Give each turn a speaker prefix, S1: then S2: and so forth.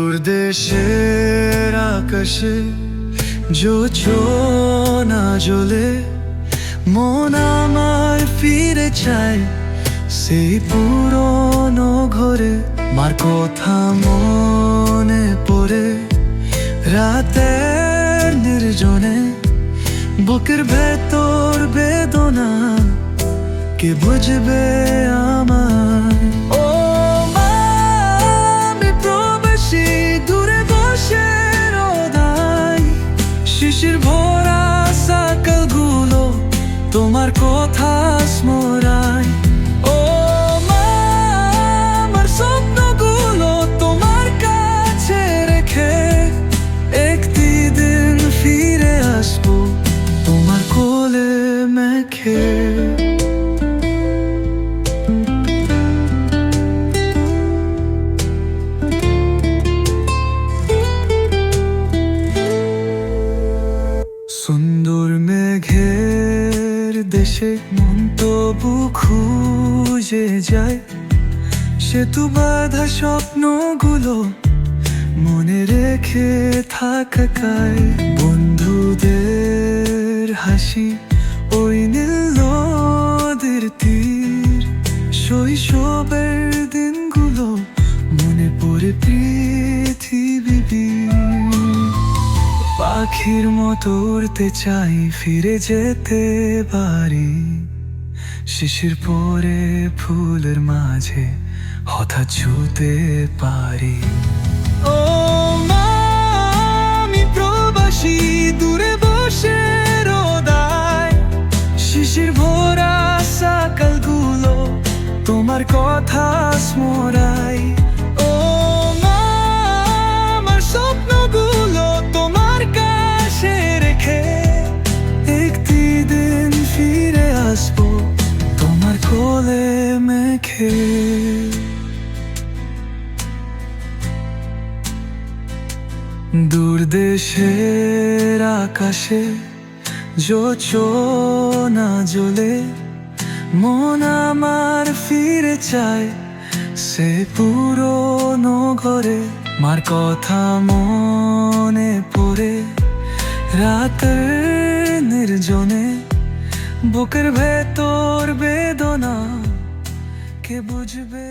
S1: দূর দেশের আকাশে না জ্বলে, মন আমার ফিরে চায় সেই পুরনো ঘরে। মার কথা মনে পড়ে রাতে নির্জনে, বুকের ভেতর বেদনা, কে বুঝবে আমার শিশির ভরা সাকালগুলো তোমার কথা স্মরাই দেশে মন তবু খুঁজে যায়। সেতু বাঁধা স্বপ্নগুলো মনে রেখে থাকায় বন্ধুদের হাসি ওই নীল তীর। শৈশবের দিনগুলো মনে পড়ে পৃথিবী পাখির মতো উড়তে চাই ফিরে যেতে পারি। শিশির পরে ফুলের মাঝে হঠাৎ ছুতে পারি। ও মা, আমি প্রবাসী দূরে বসে রোদায়। শিশির ভরা সকালগুলো তোমার কথা স্মরাই মেখে দূর দেশের আকাশে যোচনা জ্বলে, মন আমার ফিরে চায় সে পুরনো ঘরে। মার কথা মনে পড়ে রাতের নির্জনে, বুকের ভেতর বেদনা কে বুঝবে